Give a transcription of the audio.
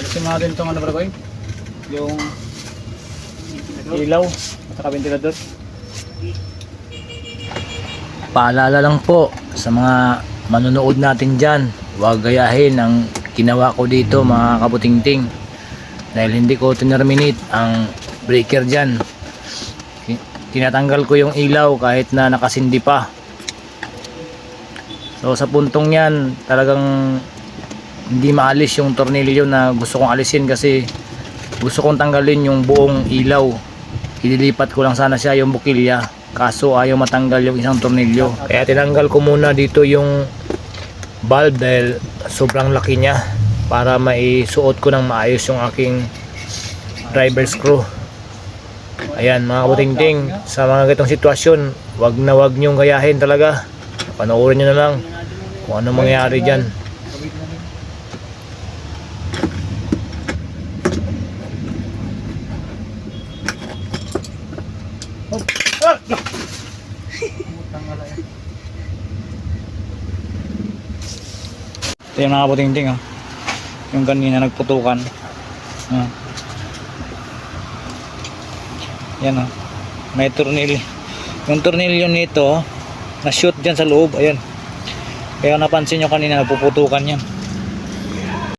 Alisin mo natin itong ano bro? Yung ilaw at saka ventilador. Paalala lang po sa mga manonood natin dyan, huwag gayahin ang ginawa ko dito mga kabutingting. Dahil hindi ko tinerminate ang breaker dyan. Tinatanggal ko yung ilaw kahit na nakasindi pa. So sa puntong yan, talagang hindi maalis yung tornilyo na gusto kong alisin kasi gusto kong tanggalin yung buong ilaw. Ililipat ko lang sana siya yung bukilya. Kaso ayaw matanggal yung isang tornilyo. Kaya tinanggal ko muna dito yung bulb dahil sobrang laki niya para maisuot ko ng maayos yung aking driver screw. Ayan mga kabutingting, sa mga ganitong sitwasyon, wag na wag niyong gayahin talaga. Panoorin niyo na lang kung ano mangyayari dyan. Ito yung mga kabutingting oh. Yung kanina nagputukan. Ah. Yan oh. May tornilyo. Yung tornilyo nito, na shoot dyan sa loob. Ayun. Kaya napansin nyo kanina, napuputukan yan.